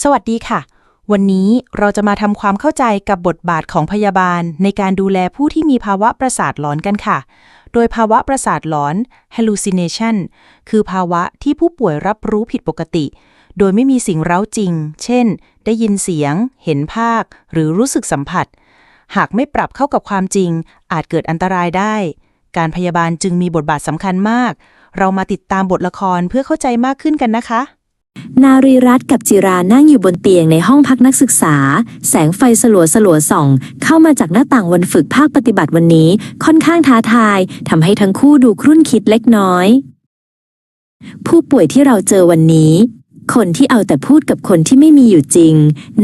สวัสดีค่ะ วันนี้เราจะมาทำความเข้าใจกับบทบาทของพยาบาล ในการดูแลผู้ที่มีภาวะประสาทหลอนกันค่ะ โดยภาวะประสาทหลอน hallucination คือภาวะที่ผู้ป่วยรับรู้ผิดปกติ โดยไม่มีสิ่งเร้าจริง เช่น ได้ยินเสียง เห็นภาค หรือรู้สึกสัมผัส หากไม่ปรับเข้ากับความจริง อาจเกิดอันตรายได้ การพยาบาลจึงมีบทบาทสำคัญมาก เรามาติดตามบทละครเพื่อเข้าใจมากขึ้นกันนะคะ นารีรัตน์กับจิรานั่งอยู่บนเตียงในห้องพักนักศึกษา แสงไฟสลัวสลัวส่อง เข้ามาจากหน้าต่างวันฝึกภาคปฏิบัติวันนี้ ค่อนข้างท้าทายทำให้ทั้งคู่ดูครุ่นคิดเล็กน้อย ผู้ป่วยที่เราเจอวันนี้ คนที่เอาแต่พูดกับคนที่ไม่มีอยู่จริง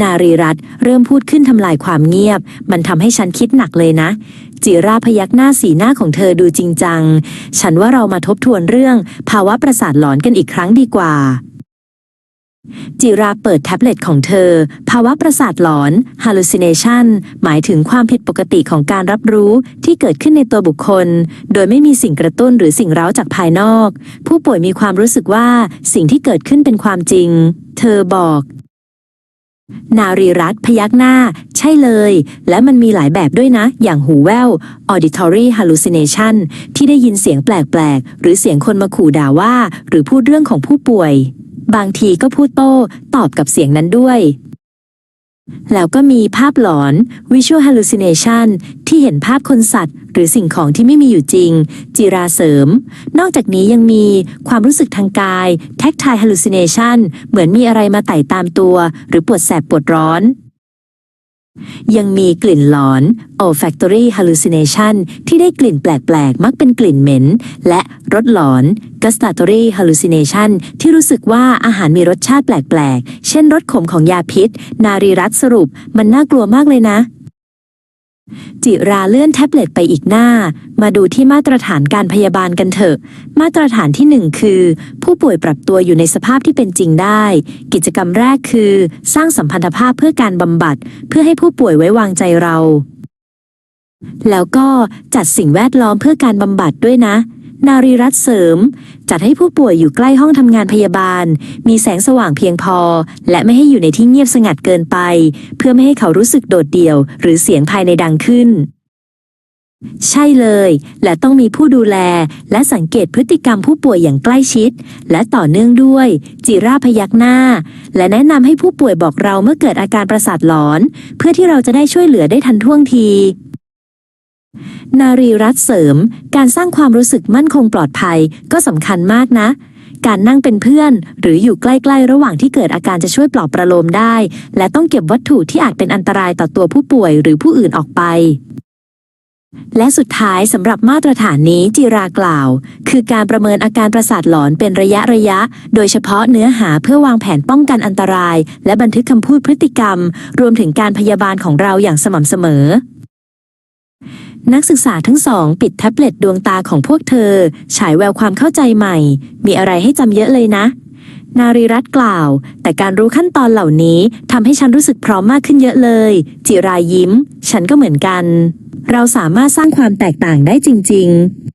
นารีรัตน์เริ่มพูดขึ้นทำลายความเงียบ มันทำให้ฉันคิดหนักเลยนะ จิราพยักหน้าสีหน้าของเธอดูจริงจัง ฉันว่าเรามาทบทวนเรื่อง ภาวะประสาทหลอนกันอีกครั้งดีกว่า จิราเปิดแท็บเล็ตของเธอ ภาวะประสาทหลอน hallucination หมายถึงความผิดปกติของการรับรู้ที่เกิดขึ้นในตัวบุคคล โดยไม่มีสิ่งกระตุ้นหรือสิ่งเร้าจากภายนอก ผู้ป่วยมีความรู้สึกว่าสิ่งที่เกิดขึ้นเป็นความจริง เธอบอก นารีรัตนพยักหน้า ใช่เลย และมันมีหลายแบบด้วยนะ อย่างหูแว่ว auditory hallucination ที่ได้ยินเสียงแปลกๆ หรือเสียงคนมาขู่ด่าว่า หรือพูดเรื่องของผู้ป่วย บางทีก็พูดโต้ ตอบกับเสียงนั้นด้วย แล้วก็มีภาพหลอน visual hallucination ที่เห็นภาพคนสัตว์ หรือสิ่งของที่ไม่มีอยู่จริง จิราเสริม นอกจากนี้ยังมีความรู้สึกทางกาย tactile hallucination เหมือนมีอะไรมาไต่ตามตัว หรือปวดแสบปวดร้อน ยังมีกลิ่นหลอน olfactory hallucination ที่ได้กลิ่นแปลกๆ มักเป็นกลิ่นเหม็น และรสหลอน gustatory hallucination ที่รู้สึกว่าอาหารมีรสชาติแปลกๆ เช่นรสขมของยาพิษ นารีรัตสรุป มันน่ากลัวมากเลยนะ จิราเลื่อนแท็บเล็ตไปอีกหน้า มาดูที่มาตรฐานการพยาบาลกันเถอะ มาตรฐานที่หนึ่งคือ ผู้ป่วยปรับตัวอยู่ในสภาพที่เป็นจริงได้ กิจกรรมแรกคือ สร้างสัมพันธภาพเพื่อการบำบัด เพื่อให้ผู้ป่วยไว้วางใจเรา แล้วก็จัดสิ่งแวดล้อมเพื่อการบำบัดด้วยนะ นารีรัตเสริม จัดให้ผู้ป่วยอยู่ใกล้ห้องทำงานพยาบาล มีแสงสว่างเพียงพอ และไม่ให้อยู่ในที่เงียบสงัดเกินไป เพื่อไม่ให้เขารู้สึกโดดเดี่ยว หรือเสียงภายในดังขึ้น ใช่เลย และต้องมีผู้ดูแล และสังเกตพฤติกรรมผู้ป่วยอย่างใกล้ชิด และต่อเนื่องด้วย จิราพยักหน้า และแนะนำให้ผู้ป่วยบอกเราเมื่อเกิดอาการประสาทหลอน เพื่อที่เราจะได้ช่วยเหลือได้ทันท่วงที นารีรัตเสริม การสร้างความรู้สึกมั่นคงปลอดภัยก็สำคัญมากนะ การนั่งเป็นเพื่อน หรืออยู่ใกล้ๆ ระหว่างที่เกิดอาการจะช่วยปลอบประโลมได้ และต้องเก็บวัตถุที่อาจเป็นอันตรายต่อตัวผู้ป่วยหรือผู้อื่นออกไปและสุดท้ายสำหรับมาตรฐานนี้จิรากล่าว คือการประเมินอาการประสาทหลอนเป็นระยะระยะ โดยเฉพาะเนื้อหาเพื่อวางแผนป้องกันอันตราย และบันทึกคำพูดพฤติกรรม รวมถึงการพยาบาลของเราอย่างสม่ำเสมอ นักศึกษาทั้งสองปิดแท็บเล็ตดวงตาของพวกเธอ ฉายแววความเข้าใจใหม่ มีอะไรให้จำเยอะเลยนะ นารีรัตน์กล่าว แต่การรู้ขั้นตอนเหล่านี้ทำให้ฉันรู้สึกพร้อมมากขึ้นเยอะเลย จิรายิ้ม ฉันก็เหมือนกัน เราสามารถสร้างความแตกต่างได้จริง ๆ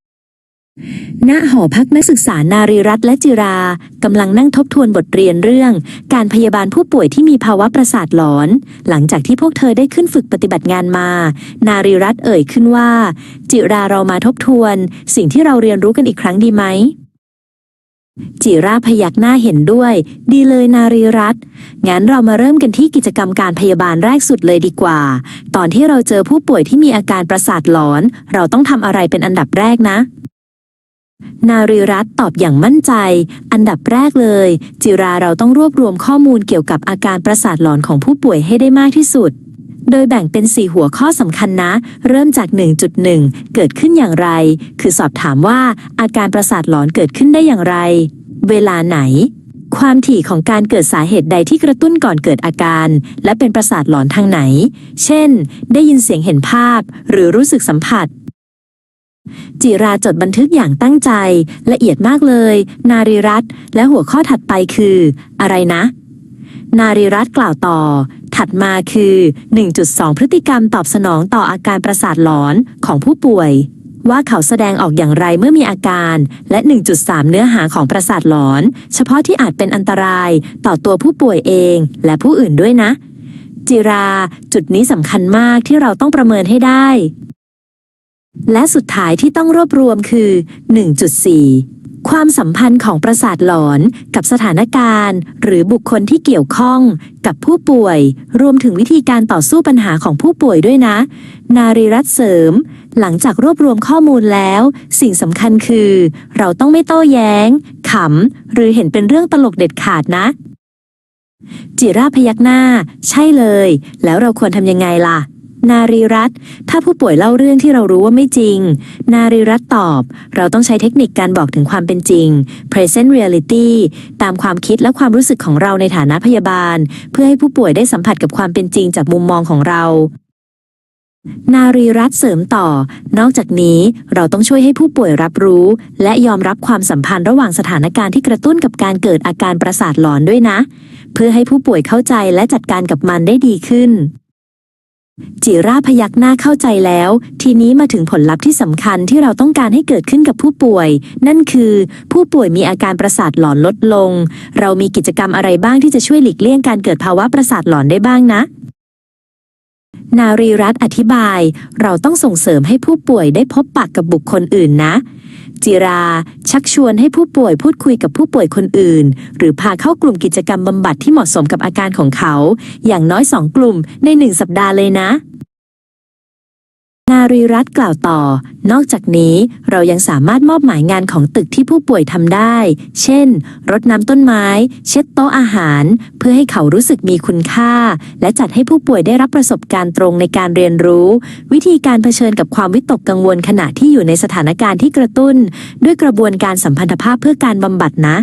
ณหอพักนักศึกษานารีรัตน์และจิรากำลังนั่งทบทวนบทเรียนเรื่อง การพยาบาลผู้ป่วยที่มีภาวะประสาทหลอน หลังจากที่พวกเธอได้ขึ้นฝึกปฏิบัติงานมา นารีรัตน์เอ่ยขึ้นว่า จิราเรามาทบทวน สิ่งที่เราเรียนรู้กันอีกครั้งดีไหมจิราพยักหน้าเห็นด้วย ดีเลยนารีรัตน์งั้นเรามาเริ่มกันที่กิจกรรมการพยาบาลแรกสุดเลยดีกว่า ตอนที่เราเจอผู้ป่วยที่มีอาการประสาทหลอน เราต้องทำอะไรเป็นอันดับแรกนะ นารีรัตตอบอย่างมั่นใจ อันดับแรกเลย จิราเราต้องรวบรวมข้อมูลเกี่ยวกับอาการประสาทหลอนของผู้ป่วยให้ได้มากที่สุด โดยแบ่งเป็น 4 หัวข้อสำคัญนะ เริ่มจาก 1.1 เกิดขึ้นอย่างไร คือสอบถามว่าอาการประสาทหลอนเกิดขึ้นได้อย่างไร เวลาไหน ความถี่ของการเกิดสาเหตุใดที่กระตุ้นก่อนเกิดอาการ และเป็นประสาทหลอนทางไหน เช่น ได้ยินเสียงเห็นภาพ หรือรู้สึกสัมผัส จิราจดบันทึกอย่างตั้งใจ ละเอียดมากเลย นารีรัตและหัวข้อถัดไปคือ อะไรนะ นารีรัตกล่าวต่อ ถัดมาคือ 1.2 พฤติกรรมตอบสนองต่ออาการประสาทหลอนของผู้ป่วย ว่าเขาแสดงออกอย่างไรเมื่อมีอาการ และ 1.3 เนื้อหาของประสาทหลอน เฉพาะที่อาจเป็นอันตรายต่อตัวผู้ป่วยเอง และผู้อื่นด้วยนะ จิรา จุดนี้สำคัญมากที่เราต้องประเมินให้ได้ และสุดท้ายที่ต้องรวบรวมคือ 1.4 ความสัมพันธ์ของประสาทหลอนกับสถานการณ์ หรือบุคคลที่เกี่ยวข้องกับผู้ป่วย รวมถึงวิธีการต่อสู้ปัญหาของผู้ป่วยด้วยนะ นารีรัตเสริม หลังจากรวบรวมข้อมูลแล้ว สิ่งสำคัญคือ เราต้องไม่โต้แย้ง ขำ หรือเห็นเป็นเรื่องตลกเด็ดขาดนะ จิราพยักหน้า ใช่เลย แล้วเราควรทำยังไงล่ะ นารีรัตน์ถ้าผู้ป่วยเล่าเรื่องที่เรารู้ว่าไม่จริง นารีรัตน์ตอบ เราต้องใช้เทคนิคการบอกถึงความเป็นจริง present reality ตามความคิดและความรู้สึกของเราในฐานะพยาบาล เพื่อให้ผู้ป่วยได้สัมผัสกับความเป็นจริงจากมุมมองของเรานารีรัตน์เสริมต่อ นอกจากนี้เราต้องช่วยให้ผู้ป่วยรับรู้ และยอมรับความสัมพันธ์ระหว่างสถานการณ์ที่กระตุ้นกับการเกิดอาการประสาทหลอนด้วยนะ เพื่อให้ผู้ป่วยเข้าใจและจัดการกับมันได้ดีขึ้น จิราพยักหน้าเข้าใจแล้ว ทีนี้มาถึงผลลัพธ์ที่สำคัญที่เราต้องการให้เกิดขึ้นกับผู้ป่วย นั่นคือ ผู้ป่วยมีอาการประสาทหลอนลดลง เรามีกิจกรรมอะไรบ้างที่จะช่วยหลีกเลี่ยงการเกิดภาวะประสาทหลอนได้บ้างนะ นารีรัตน์อธิบาย เราต้องส่งเสริมให้ผู้ป่วยได้พบปะกับบุคคลอื่นนะ จิรา ชักชวนให้ผู้ป่วยพูดคุยกับผู้ป่วยคนอื่น หรือพาเข้ากลุ่มกิจกรรมบำบัดที่เหมาะสมกับอาการของเขา อย่างน้อยสองกลุ่มในหนึ่งสัปดาห์เลยนะ นารีรัตน์กล่าวต่อ นอกจากนี้เรายังสามารถมอบหมายงานของตึกที่ผู้ป่วยทำได้ เช่น รดน้ำต้นไม้ เช็ดโต๊ะอาหาร เพื่อให้เขารู้สึกมีคุณค่า และจัดให้ผู้ป่วยได้รับประสบการณ์ตรงในการเรียนรู้ วิธีการเผชิญกับความวิตกกังวลขณะที่อยู่ในสถานการณ์ที่กระตุ้น ด้วยกระบวนการสัมพันธภาพเพื่อการบำบัดนะ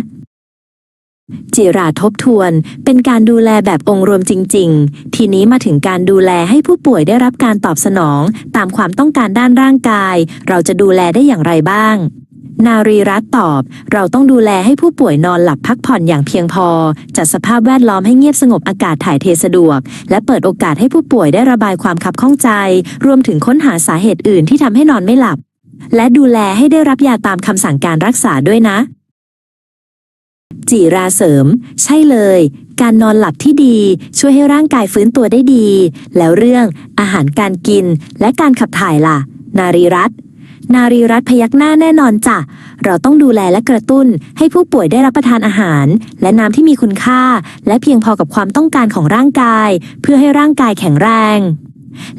จิราทบทวน เป็นการดูแลแบบองค์รวมจริง ๆ ทีนี้มาถึงการดูแลให้ผู้ป่วยได้รับการตอบสนอง ตามความต้องการด้านร่างกาย เราจะดูแลได้อย่างไรบ้าง นารีรัตตอบ เราต้องดูแลให้ผู้ป่วยนอนหลับพักผ่อนอย่างเพียงพอ จัดสภาพแวดล้อมให้เงียบสงบอากาศถ่ายเทสะดวก และเปิดโอกาสให้ผู้ป่วยได้ระบายความขับข้องใจ รวมถึงค้นหาสาเหตุอื่นที่ทำให้นอนไม่หลับ และดูแลให้ได้รับยาตามคำสั่งการรักษาด้วยนะ จิราเสริม ใช่เลย การนอนหลับที่ดีช่วยให้ร่างกายฟื้นตัวได้ดี แล้วเรื่องอาหารการกินและการขับถ่ายล่ะ นารีรัตน์นารีรัตน์พยักหน้าแน่นอนจ้ะ เราต้องดูแลและกระตุ้นให้ผู้ป่วยได้รับประทานอาหาร และน้ำที่มีคุณค่า และเพียงพอกับความต้องการของร่างกาย เพื่อให้ร่างกายแข็งแรง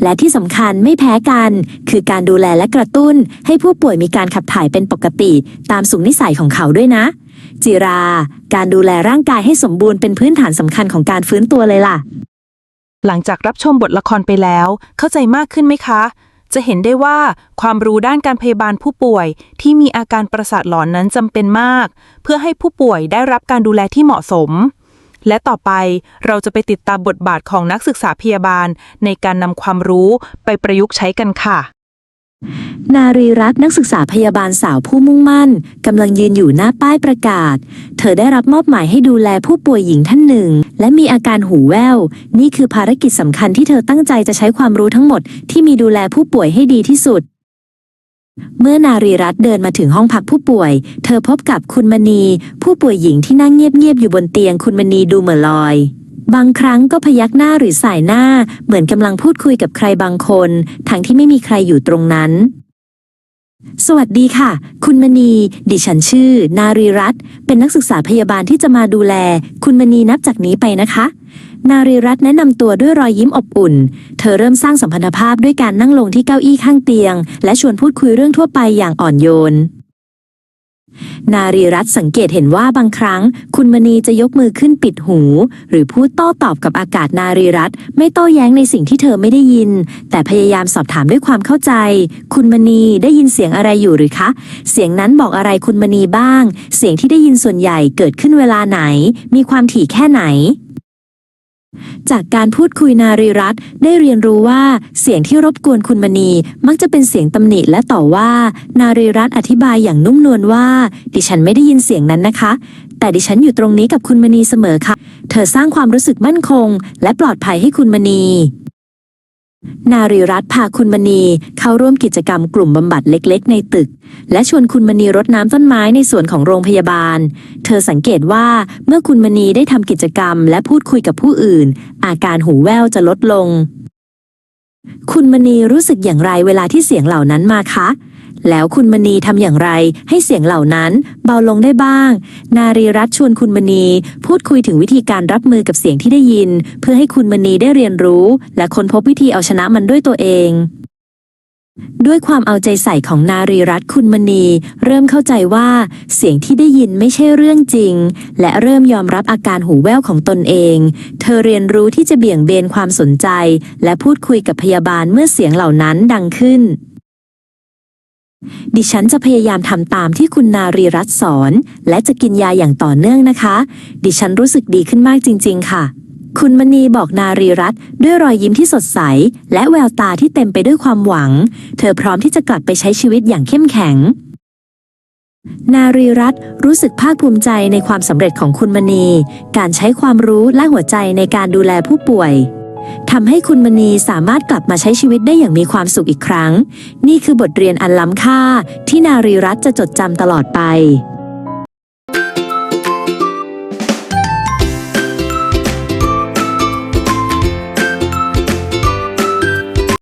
และที่สำคัญไม่แพ้กัน คือการดูแลและกระตุ้น ให้ผู้ป่วยมีการขับถ่ายเป็นปกติ ตามสุขนิสัยของเขาด้วยนะ จิรา การดูแลร่างกายให้สมบูรณ์เป็นพื้นฐานสำคัญของการฟื้นตัวเลยล่ะ หลังจากรับชมบทละครไปแล้ว เข้าใจมากขึ้นไหมคะ จะเห็นได้ว่าความรู้ด้านการพยาบาลผู้ป่วย ที่มีอาการประสาทหลอนนั้นจำเป็นมาก เพื่อให้ผู้ป่วยได้รับการดูแลที่เหมาะสม และต่อไปเราจะไปติดตามบทบาทของนักศึกษาพยาบาล ในการนำความรู้ไปประยุกต์ใช้กันค่ะ นารีรัตน์นักศึกษาพยาบาลสาวผู้มุ่งมั่นกำลังยืนอยู่หน้าป้ายประกาศ เธอได้รับมอบหมายให้ดูแลผู้ป่วยหญิงท่านหนึ่ง และมีอาการหูแว่ว นี่คือภารกิจสำคัญที่เธอตั้งใจจะใช้ความรู้ทั้งหมดที่มีดูแลผู้ป่วยให้ดีที่สุด เมื่อนารีรัตน์เดินมาถึงห้องพักผู้ป่วย เธอพบกับคุณมณี ผู้ป่วยหญิงที่นั่งเงียบๆอยู่บนเตียงคุณมณีดูเหม่อลอย บางครั้งก็พยักหน้าหรือสายหน้า เหมือนกำลังพูดคุยกับใครบางคน ทั้งที่ไม่มีใครอยู่ตรงนั้น สวัสดีค่ะ คุณมณี ดิฉันชื่อ นารีรัตน์เป็นนักศึกษาพยาบาลที่จะมาดูแล คุณมณีนับจากนี้ไปนะคะ นารีรัตน์แนะนำตัวด้วยรอยยิ้มอบอุ่น เธอเริ่มสร้างสัมพันธภาพด้วยการนั่งลงที่เก้าอี้ข้างเตียง และชวนพูดคุยเรื่องทั่วไปอย่างอ่อนโยน นารีรัตน์สังเกตเห็นว่าบางครั้ง คุณมณีจะยกมือขึ้นปิดหู หรือพูดโต้ตอบกับอากาศนารีรัตน์ไม่โต้แย้งในสิ่งที่เธอไม่ได้ยิน แต่พยายามสอบถามด้วยความเข้าใจ คุณมณีได้ยินเสียงอะไรอยู่หรือคะ เสียงนั้นบอกอะไรคุณมณีบ้าง เสียงที่ได้ยินส่วนใหญ่เกิดขึ้นเวลาไหน มีความถี่แค่ไหน จากการพูดคุยนารีรัตน์ได้เรียนรู้ว่าเสียงที่รบกวนคุณมณีมักจะเป็นเสียงตำหนิและต่อว่า นารีรัตน์อธิบายอย่างนุ่มนวลว่า ดิฉันไม่ได้ยินเสียงนั้นนะคะ แต่ดิฉันอยู่ตรงนี้กับคุณมณีเสมอค่ะ เธอสร้างความรู้สึกมั่นคง และปลอดภัยให้คุณมณี นารีรัตน์พาคุณมณีเข้าร่วมกิจกรรมกลุ่มบำบัดเล็กๆ ในตึก และชวนคุณมณีรดน้ำต้นไม้ในส่วนของโรงพยาบาล เธอสังเกตว่าเมื่อคุณมณีได้ทำกิจกรรม และพูดคุยกับผู้อื่น อาการหูแว่วจะลดลง คุณมณีรู้สึกอย่างไรเวลาที่เสียงเหล่านั้นมาคะ แล้วคุณมณีทำอย่างไร ให้เสียงเหล่านั้นเบาลงได้บ้าง นารีรัตชวนคุณมณี พูดคุยถึงวิธีการรับมือกับเสียงที่ได้ยิน เพื่อให้คุณมณีได้เรียนรู้ และค้นพบวิธีเอาชนะมันด้วยตัวเองด้วยความเอาใจใส่ของนารีรัตคุณมณี เริ่มเข้าใจว่า เสียงที่ได้ยินไม่ใช่เรื่องจริง และเริ่มยอมรับอาการหูแว่วของตนเอง เธอเรียนรู้ที่จะเบี่ยงเบนความสนใจ และพูดคุยกับพยาบาลเมื่อเสียงเหล่านั้นดังขึ้น ดิฉันจะพยายามทำตามที่คุณนารีรัตสอน และจะกินยาอย่างต่อเนื่องนะคะ ดิฉันรู้สึกดีขึ้นมากจริง ๆ ค่ะ คุณมณีบอกนารีรัตด้วยรอยยิ้มที่สดใส และแววตาที่เต็มไปด้วยความหวัง เธอพร้อมที่จะกลับไปใช้ชีวิตอย่างเข้มแข็ง นารีรัตรู้สึกภาคภูมิใจในความสำเร็จของคุณมณี การใช้ความรู้และหัวใจในการดูแลผู้ป่วย ทำให้คุณมณีสามารถกลับมาใช้ชีวิตได้อย่างมีความสุขอีกครั้ง นี่คือบทเรียนอันล้ำค่าที่นารีรัตจะจดจำตลอดไป